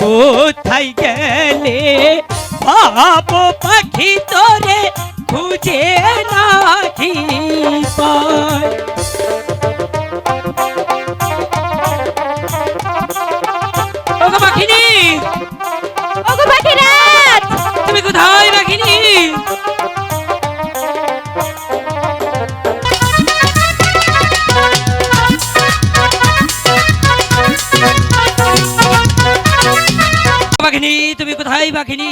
কোথায় গেলে বাবু তুমি বাঘিনী,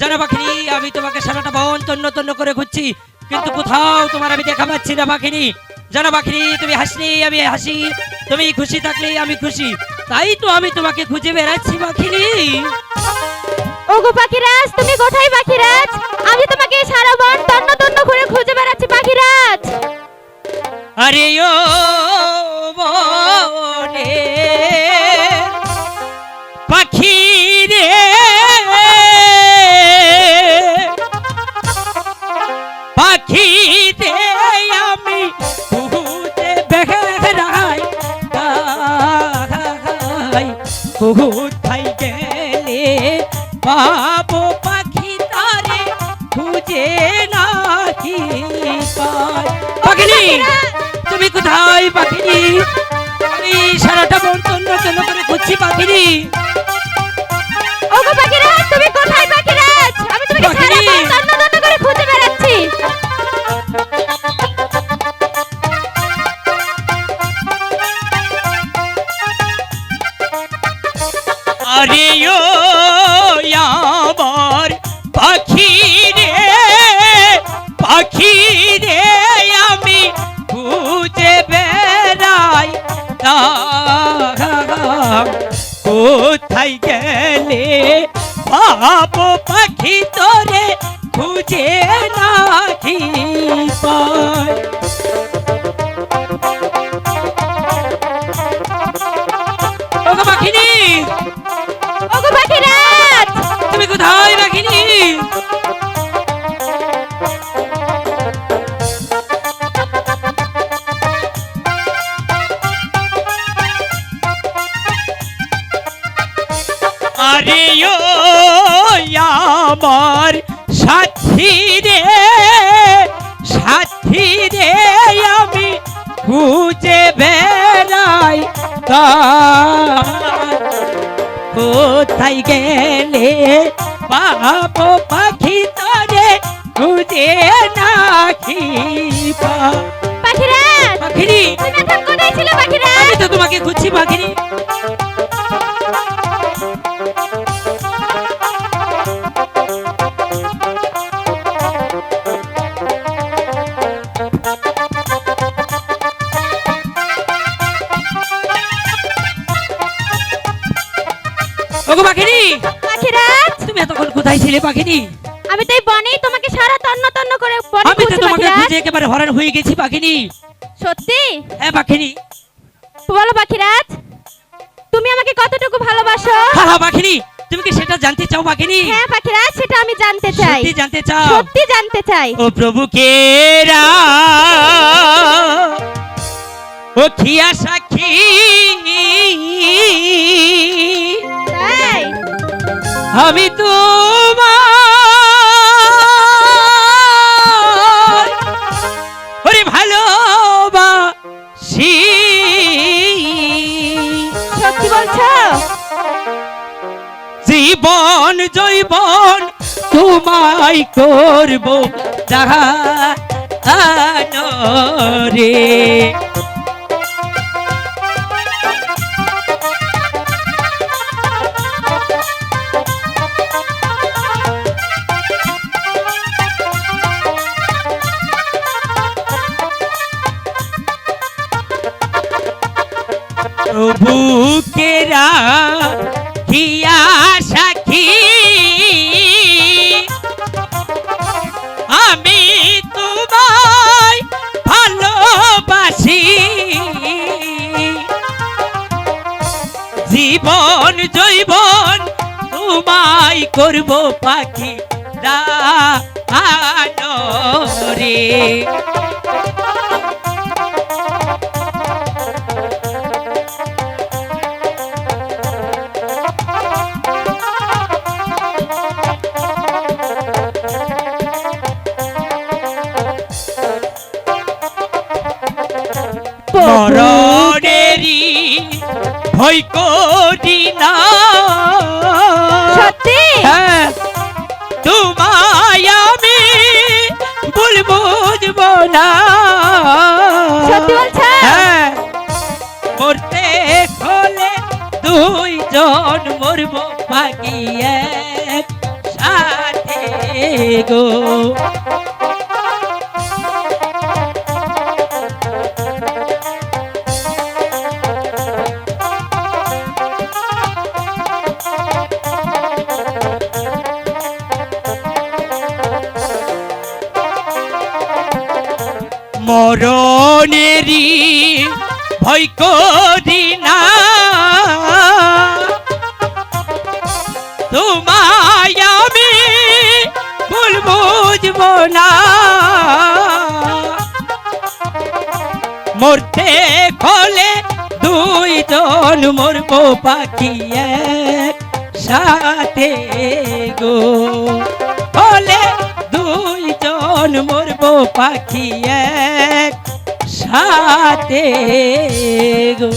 জানা পাখিনি আমি তোমাকে সারাটা বন তন্ন তন্ন করে খুঁজছি, কিন্তু কোথাও তোমার আমি দেখা পাচ্ছি না বাঘিনী। জানো বাঘিনী, তুমি হাসলি আমি হাসি, তুমি খুশি থাকলে আমি খুশি, তাই তো আমি তোমাকে খুঁজে বেড়াচ্ছি বাঘিনী। ওগো পাখিরাজ, তুমি কোথায় পাখিরাজ কোথায় গেলে? বাবু পাখি তারে খুঁজে নাকি পাখিনি তুমি কোথায় পাখিনি? আমি সারাটা বন তন্ন তন্ন করে খুঁজছি পাখিনি। ওগো পাখিরাজ তুমি কোথায় পাখিরাজ আমি তোমাকে সারা পাখি! পাখি রে আমি খুঁজে বেড়াই। কোথায় গেলে? পাপ পাখি তোরে খুঁজে আরে আমার সাথী রে সাথী রে আমি খুঁজে বেড়াই কোথায় গেলে বাবু পাখি তরে খুঁজে নাকি পা- পাখিরাজ ওগো পাখিনি পাখিরাজ তুমি এতক্ষণ কোথায় ছিলে পাখিনি আমি তো এই বনেই তোমাকে সারা তন্ন তন্ন করে বনে আমি তো তোমাকে খুঁজে একেবারে হরান হয়ে গেছি পাখিনি সত্যি? হ্যাঁ পাখিনি বলো পাখিরাজ তুমি আমাকে কতটুকু ভালোবাসো? হ্যাঁ পাখিনি তুমি কি সেটা জানতে চাও পাখিনি হ্যাঁ পাখিরাজ সেটা আমি জানতে চাই। সত্যি জানতে চাও? সত্যি জানতে চাই। ও প্রভু কেরা ও খিয়া সাক্ষী তাই আমি তোমার ওরে ভালোবাসি। সত্যি বলছো? জীবন জৈবন তোমায় করব রে প্রভু কেরা কিয়া সাক্ষী। আমি তোমায় ভালোবাসি। জীবন জৈবন তোমায় করব পাখি রে ভয় করি না। সত্যি? হ্যাঁ। তোমায় আমি ভুল বুঝব না। সত্যি বলছো হ্যাঁ। মরতে হলে দুই জন মরব বাকি এক সাথে গো। মরণেরই ভয় করি না। তোমায় আমি ভুল বুঝব না। মরতে খলে দুই জন মরব পাখি সাথে গো। হলে দুই জন মরব পাখি এক সাথে গো।